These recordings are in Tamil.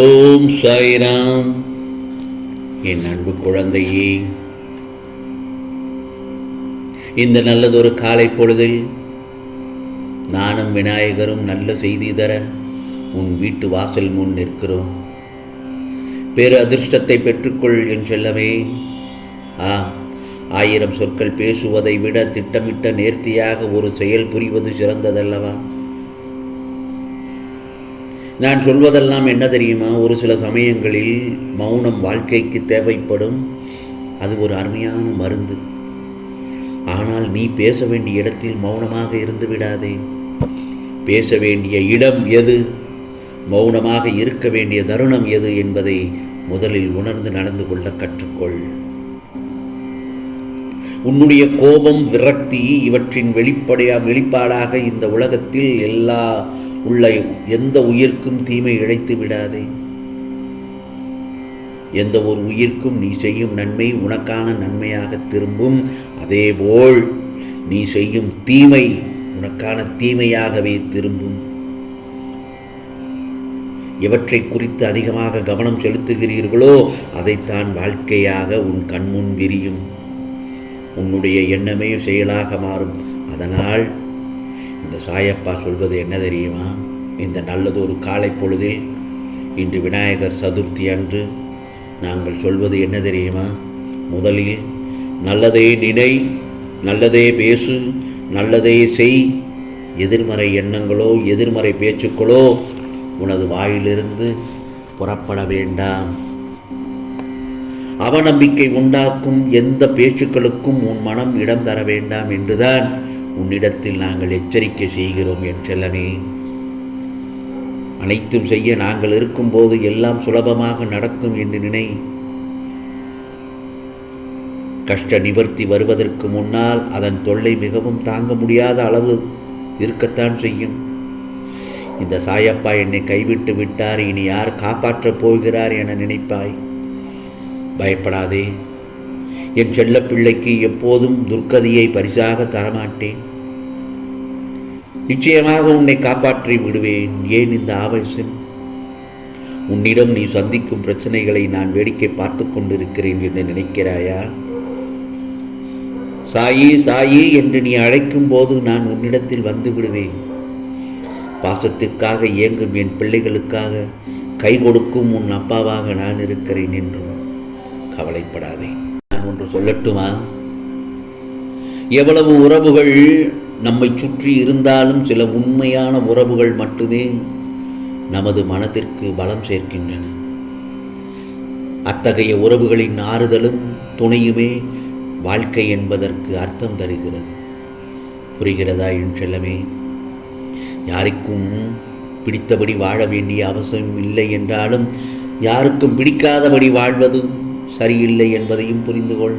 ஓம் சாய்ராம். என் அன்பு குழந்தையே இந்த நல்லதொரு காலை பொழுதில் நானும் விநாயகரும் நல்ல செய்தி தர உன் வீட்டு வாசல் முன் நிற்கிறோம். பேரு அதிர்ஷ்டத்தை பெற்றுக்கொள் என் செல்லமே. ஆ ஆயிரம் சொற்கள் பேசுவதை விட திட்டமிட்ட நேர்த்தியாக ஒரு செயல் புரிவது சிறந்ததல்லவா? நான் சொல்வதெல்லாம் என்ன தெரியுமா? ஒரு சில சமயங்களில் மௌனம் வாழ்க்கைக்கு தேவைப்படும். அது ஒரு அருமையான மருந்து. ஆனால் நீ பேச வேண்டிய இடத்தில் மௌனமாக இருந்து விடாதே. பேச வேண்டிய இடம் எது? மௌனமாக இருக்க வேண்டிய தருணம் எது என்பதை முதலில் உணர்ந்து நடந்து கொள்ள கற்றுக்கொள். உன்னுடைய கோபம் விரக்தி இவற்றின் வெளிப்படையா வெளிப்பாடாக இந்த உலகத்தில் எல்லா உள்ள எந்த உயிர்க்கும் தீமை இழைத்து விடாதே. எந்த ஒரு உயிர்க்கும் நீ செய்யும் நன்மை உனக்கான நன்மையாக திரும்பும். அதேபோல் நீ செய்யும் தீமை உனக்கான தீமையாகவே திரும்பும். எவற்றை குறித்து அதிகமாக கவனம் செலுத்துகிறீர்களோ அதைத்தான் வாழ்க்கையாக உன் கண்முன் விரியும். உன்னுடைய எண்ணமே செயலாக மாறும். அதனால் இந்த சாயப்பா சொல்வது என்ன தெரியுமா? இந்த நல்லதொரு காலை பொழுதில் இன்று விநாயகர் சதுர்த்தி அன்று நாங்கள் சொல்வது என்ன தெரியுமா? முதலில் நல்லதே நினை நல்லதே பேசு நல்லதே செய். எதிர்மறை எண்ணங்களோ எதிர்மறை பேச்சுக்களோ உனது வாயிலிருந்து புறப்பட வேண்டாம். அவநம்பிக்கை உண்டாக்கும் எந்த பேச்சுக்களுக்கும் உன் மனம் இடம் தர வேண்டாம் என்றுதான் உன்னிடத்தில் நாங்கள் எச்சரிக்கை செய்கிறோம் என் செல்லமே. அனைத்தும் செய்ய நாங்கள் இருக்கும்போது எல்லாம் சுலபமாக நடக்கும் என்று நினை. கஷ்ட நிவர்த்தி வருவதற்கு முன்னால் அதன் தொல்லை மிகவும் தாங்க முடியாத அளவு இருக்கத்தான் செய்யும். இந்த சாயப்பா என்னை கைவிட்டு விட்டார் இனி யார் காப்பாற்றப் போகிறார் என நினைப்பாய். பயப்படாதே. என் செல்ல பிள்ளைக்கு எப்போதும் துர்க்கதியை பரிசாக தரமாட்டேன். நிச்சயமாக உன்னை காப்பாற்றி விடுவேன் ஏன் இந்த ஆவேசம்? உன்னிடம் நீ சந்திக்கும் பிரச்சனைகளை நான் வேடிக்கை பார்த்து கொண்டிருக்கிறேன் என்று நினைக்கிறாயா? சாயி சாயி என்று நீ அழைக்கும் போது நான் உன்னிடத்தில் வந்து விடுவேன். பாசத்திற்காக இயங்கும் என் பிள்ளைகளுக்காக கை கொடுக்கும் உன் அப்பாவாக நான் இருக்கிறேன் என்றும் கவலைப்படாதே. சொல்லட்டுமா? எவ்வளவு உறவுகள் நம்மை சுற்றி இருந்தாலும் சில உண்மையான உறவுகள் மட்டுமே நமது மனதிற்கு பலம் சேர்க்கின்றன. அத்தகைய உறவுகளின் ஆறுதலும் துணையுமே வாழ்க்கை என்பதற்கு அர்த்தம் தருகிறது. புரிகிறதா என் செல்லமே? யாருக்கும் பிடித்தபடி வாழ வேண்டிய அவசியம் இல்லை என்றாலும் யாருக்கும் பிடிக்காதபடி வாழ்வதும் சரியில்லை என்பதையும் புரிந்து கொள்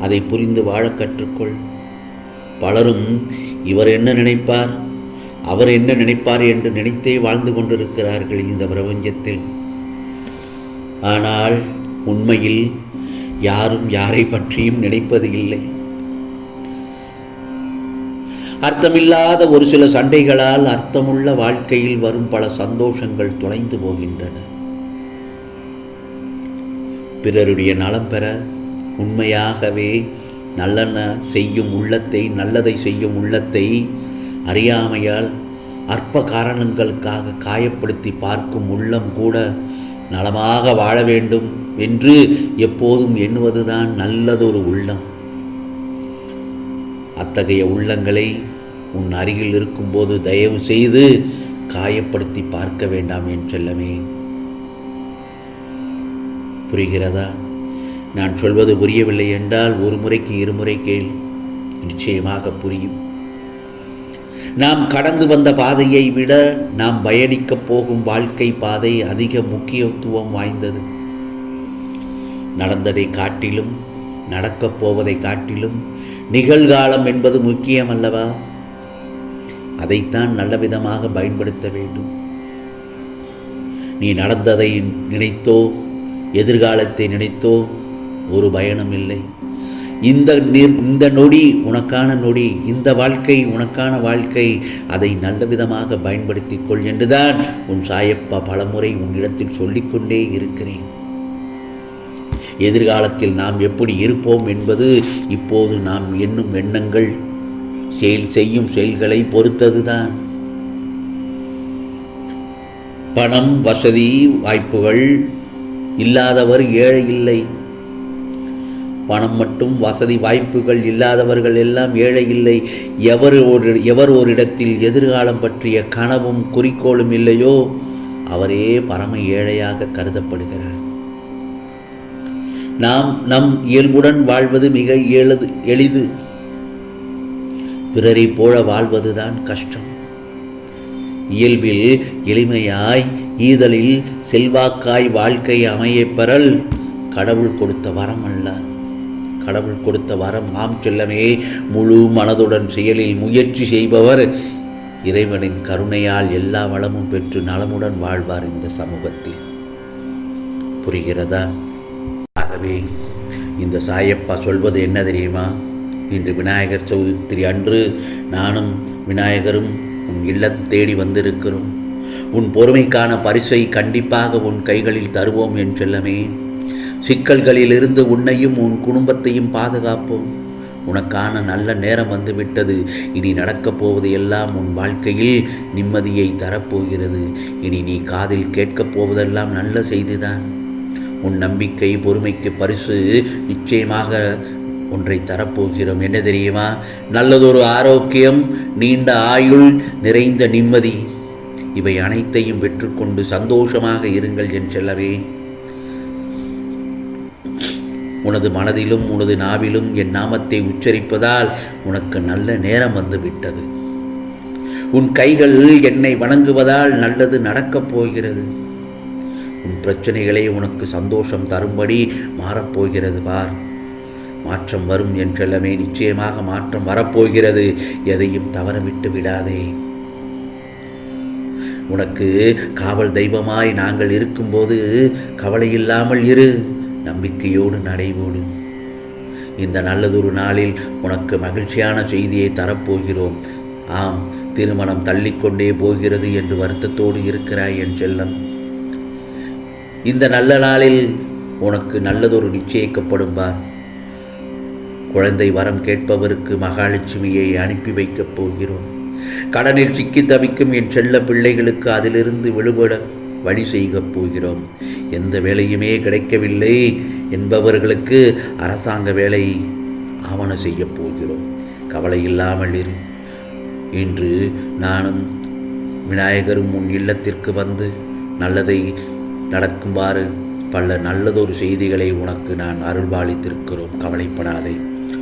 அதை புரிந்து வாழ கற்றுக்கொள். பலரும் இவர் என்ன நினைப்பார்? அவர் என்ன நினைப்பார் என்று நினைத்தே வாழ்ந்து கொண்டிருக்கிறார்கள் இந்த பிரபஞ்சத்தில். ஆனால் உண்மையில் யாரும் யாரை பற்றியும் நினைப்பது இல்லை. அர்த்தமில்லாத ஒரு சில சண்டைகளால் அர்த்தமுள்ள வாழ்க்கையில் வரும் பல சந்தோஷங்கள் தொலைந்து போகின்றன. பிறருடைய நலம் பெற உண்மையாகவே நல்லன செய்யும் உள்ளத்தை நல்லதை செய்யும் உள்ளத்தை அறியாமையால் அற்ப காரணங்களுக்காக காயப்படுத்தி பார்க்கும் உள்ளம் கூட நலமாக வாழ வேண்டும் என்று எப்போதும் எண்ணுவதுதான் நல்லதொரு உள்ளம். அத்தகைய உள்ளங்களை உன் அருகில் இருக்கும்போது தயவு செய்து காயப்படுத்தி பார்க்க வேண்டாம் என் செல்லமே. புரிகிறதா? நான் சொல்வது புரியவில்லை என்றால் ஒரு முறைக்கு இருமுறை கேள். நிச்சயமாக புரியும். நாம் கடந்து வந்த பாதையை விட நாம் பயணிக்கப் போகும் வாழ்க்கை பாதை அதிக முக்கியத்துவம் வாய்ந்தது. நடந்ததை காட்டிலும் நடக்கப் போவதை காட்டிலும் நிகழ்காலம் என்பது முக்கியம் அல்லவா அதைத்தான் நல்ல விதமாக பயன்படுத்த வேண்டும். நீ நடந்ததை நினைத்தோ எதிர்காலத்தை நினைத்தோ ஒரு பயணம் இல்லை. இந்த நிர் இந்த நொடி உனக்கான நொடி இந்த வாழ்க்கை உனக்கான வாழ்க்கை அதை நல்ல விதமாக பயன்படுத்தி கொள் என்றுதான் உன் சாயப்பா பலமுறை உன்னிடத்தில் சொல்லிக்கொண்டே இருக்கிறேன். எதிர்காலத்தில் நாம் எப்படி இருப்போம் என்பது இப்போது நாம் எண்ணும் எண்ணங்கள் செயல் செய்யும் செயல்களை பொறுத்ததுதான். பணம் வசதி வாய்ப்புகள் இல்லாதவர் ஏழை இல்லை. பணம் மட்டும் வசதி வாய்ப்புகள் இல்லாதவர்கள் எல்லாம் ஏழை இல்லை. எவர் ஒரு எவர் ஒரு இடத்தில் எதிர்காலம் பற்றிய கனவும் குறிக்கோளும் இல்லையோ அவரே பரம ஏழையாக கருதப்படுகிறார். நாம் நம் இயல்புடன் வாழ்வது மிக எளிது எளிது. பிறரை போல வாழ்வதுதான் கஷ்டம். இயல்பில் எளிமையாய் ஈதலில் செல்வாக்காய் வாழ்க்கை அமையப் பெறல். கடவுள் கொடுத்த வரம் அல்ல. கடவுள் கொடுத்த வரம் ஆம் செல்லமே. முழு மனதுடன் செயலில் முயற்சி செய்பவர் இறைவனின் கருணையால் எல்லா வளமும் பெற்று நலமுடன் வாழ்வார் இந்த சமூகத்தில். புரிகிறதா? ஆகவே இந்த சாயப்பா சொல்வது என்ன தெரியுமா? இன்று விநாயகர் சதுர்த்தி அன்று நானும் விநாயகரும் இல்லம் தேடி வந்திருக்கிறோம். உன் பொறுமைக்கான பரிசை கண்டிப்பாக உன் கைகளில் தருவோம் என் செல்லமே. சிக்கல்களிலிருந்து உன்னையும் உன் குடும்பத்தையும் பாதுகாப்போம். உனக்கான நல்ல நேரம் வந்துவிட்டது. இனி நடக்கப் போவது எல்லாம் உன் வாழ்க்கையில் நிம்மதியை தரப்போகிறது. இனி நீ காதில் கேட்கப் போவதெல்லாம் நல்ல செய்திதான். உன் நம்பிக்கை பொறுமைக்கு பரிசு நிச்சயமாக ஒன்றை தரப்போகிறோம். என்ன தெரியுமா? நல்லதொரு ஆரோக்கியம் நீண்ட ஆயுள் நிறைந்த நிம்மதி. இவை அனைத்தையும் பெற்றுக்கொண்டு சந்தோஷமாக இருங்கள் என் செல்லவே உனது மனதிலும் உனது நாவிலும் என் நாமத்தை உச்சரிப்பதால் உனக்கு நல்ல நேரம் வந்துவிட்டது. உன் கைகள் என்னை வணங்குவதால் நல்லது நடக்கப் போகிறது. உன் பிரச்சனைகளே உனக்கு சந்தோஷம் தரும்படி மாறப்போகிறது பார். மாற்றம் வரும் என்றெல்லாமே நிச்சயமாக மாற்றம் வரப்போகிறது. எதையும் தவறவிட்டு விடாதே. உனக்கு காவல் தெய்வமாய் நாங்கள் இருக்கும்போது கவலை இல்லாமல் இரு. நம்பிக்கையோடு நடைபோடும் இந்த நல்லதொரு நாளில் உனக்கு மகிழ்ச்சியான செய்தியை தரப்போகிறோம். ஆம் திருமணம் தள்ளிக்கொண்டே போகிறது என்று வருத்தத்தோடு இருக்கிறாய் என் செல்லம். இந்த நல்ல நாளில் உனக்கு நல்லதொரு நிச்சயிக்கப்படும் பார். குழந்தை வரம் கேட்பவருக்கு மகாலட்சுமியை அனுப்பி வைக்கப் போகிறோம். கடனில் சிக்கி தவிக்கும் என் செல்ல பிள்ளைகளுக்கு அதிலிருந்து விடுபட வழி செய்யப் போகிறோம். எந்த வேலையுமே கிடைக்கவில்லை என்பவர்களுக்கு அரசாங்க வேலை ஆவண செய்யப் போகிறோம். கவலை இல்லாமல் இரு. இன்று நானும் விநாயகரும் உன் இல்லத்திற்கு வந்து நல்லதை நடக்குமாறு பல நல்லதொரு செய்திகளை உனக்கு நான் அருள்பாலித்திருக்கிறோம். கவலைப்படாதே.